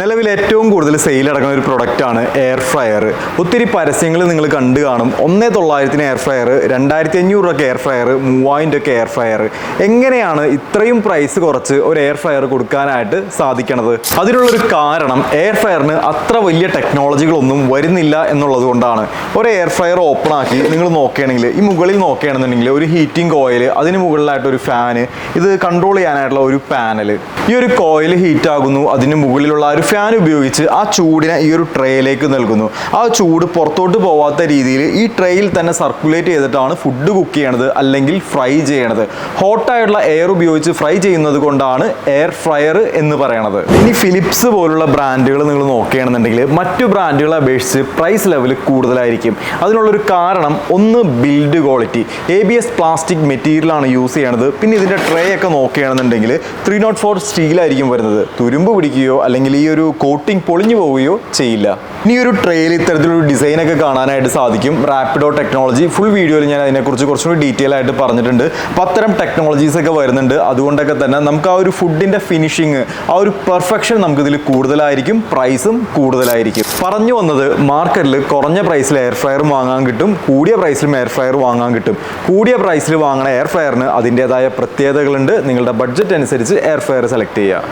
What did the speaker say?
നിലവിൽ ഏറ്റവും കൂടുതൽ സെയിൽ അടക്കുന്ന ഒരു പ്രൊഡക്റ്റ് ആണ് എയർ ഫ്രയർ ഒത്തിരി പരസ്യങ്ങൾ നിങ്ങൾ കണ്ടു കാണും. ഒന്നേ തൊള്ളായിരത്തിന് എയർ ഫ്രയർ രണ്ടായിരത്തി അഞ്ഞൂറ് രൂപയ്ക്ക് എയർ ഫ്രയർ മൂവായിരം രൂപയ്ക്ക് എയർ ഫ്രയർ എങ്ങനെയാണ് ഇത്രയും പ്രൈസ് കുറച്ച് ഒരു എയർ ഫ്രയർ കൊടുക്കാനായിട്ട് സാധിക്കണത്? അതിനുള്ളൊരു കാരണം എയർ ഫ്രയറിന് അത്ര വലിയ ടെക്നോളജികളൊന്നും വരുന്നില്ല എന്നുള്ളത് കൊണ്ടാണ്. ഒരു എയർ ഫ്രയർ ഓപ്പൺ ആക്കി നിങ്ങൾ നോക്കുകയാണെങ്കിൽ ഈ മുകളിൽ നോക്കുകയാണെന്നുണ്ടെങ്കിൽ ഒരു ഹീറ്റിംഗ് കോയിൽ അതിന് മുകളിലായിട്ട് ഒരു ഫാന് ഇത് കൺട്രോൾ ചെയ്യാനായിട്ടുള്ള ഒരു പാനൽ ഈ ഒരു കോയിൽ ഹീറ്റ് ആകുന്നു അതിന് മുകളിലുള്ള ഒരു ഫാൻ ഉപയോഗിച്ച് ആ ചൂടിനെ ഈ ഒരു ട്രേയിലേക്ക് നൽകുന്നു. ആ ചൂട് പുറത്തോട്ട് പോവാത്ത രീതിയിൽ ഈ ട്രേയിൽ തന്നെ സർക്കുലേറ്റ് ചെയ്തിട്ടാണ് ഫുഡ് കുക്ക് ചെയ്യണത് അല്ലെങ്കിൽ ഫ്രൈ ചെയ്യണത്. ഹോട്ടായിട്ടുള്ള എയർ ഉപയോഗിച്ച് ഫ്രൈ ചെയ്യുന്നത് കൊണ്ടാണ് എയർ ഫ്രയർ എന്ന് പറയണത്. ഇനി ഫിലിപ്സ് പോലുള്ള ബ്രാൻഡുകൾ നിങ്ങൾ നോക്കുകയാണെന്നുണ്ടെങ്കിൽ മറ്റു ബ്രാൻഡുകളെ അപേക്ഷിച്ച് പ്രൈസ് ലെവൽ കൂടുതലായിരിക്കും. അതിനുള്ളൊരു കാരണം ഒന്ന് build quality A B S plastic മെറ്റീരിയലാണ് യൂസ് ചെയ്യണത്. പിന്നെ ഇതിന്റെ ട്രേ ഒക്കെ നോക്കുകയാണെന്നുണ്ടെങ്കിൽ ത്രീ നോട്ട് ഫോർ സ്റ്റീലായിരിക്കും വരുന്നത്. തുരുമ്പ് പിടിക്കുകയോ അല്ലെങ്കിൽ ഈ ഒരു കോട്ടിംഗ് പൊളിഞ്ഞു പോവുകയോ ചെയ്യില്ല. ഇനി ഒരു ട്രെയിൽ ഇത്തരത്തിലൊരു ഡിസൈൻ ഒക്കെ കാണാനായിട്ട് സാധിക്കും. റാപ്പിഡോ ടെക്നോളജി ഫുൾ വീഡിയോയിൽ ഞാൻ അതിനെക്കുറിച്ച് കുറച്ചുകൂടി ഡീറ്റെയിൽ ആയിട്ട് പറഞ്ഞിട്ടുണ്ട്. അപ്പോൾ അത്തരം ടെക്നോളജീസ് ഒക്കെ വരുന്നുണ്ട്. അതുകൊണ്ടൊക്കെ തന്നെ നമുക്ക് ആ ഒരു ഫുഡിന്റെ ഫിനിഷിങ് ആ ഒരു പെർഫെക്ഷൻ നമുക്കിതിൽ കൂടുതലായിരിക്കും പ്രൈസും കൂടുതലായിരിക്കും. പറഞ്ഞു വന്നത് മാർക്കറ്റിൽ കുറഞ്ഞ പ്രൈസിൽ എയർ ഫ്രയർ വാങ്ങാൻ കിട്ടും കൂടിയ പ്രൈസിലും എയർ ഫ്രയർ വാങ്ങാൻ കിട്ടും. കൂടിയ പ്രൈസിൽ വാങ്ങുന്ന എയർ ഫ്രയറിന് അതിന്റെതായ പ്രത്യേകതകളുണ്ട്. നിങ്ങളുടെ ബഡ്ജറ്റ് അനുസരിച്ച് എയർ ഫ്രയർ സെലക്ട് ചെയ്യുക.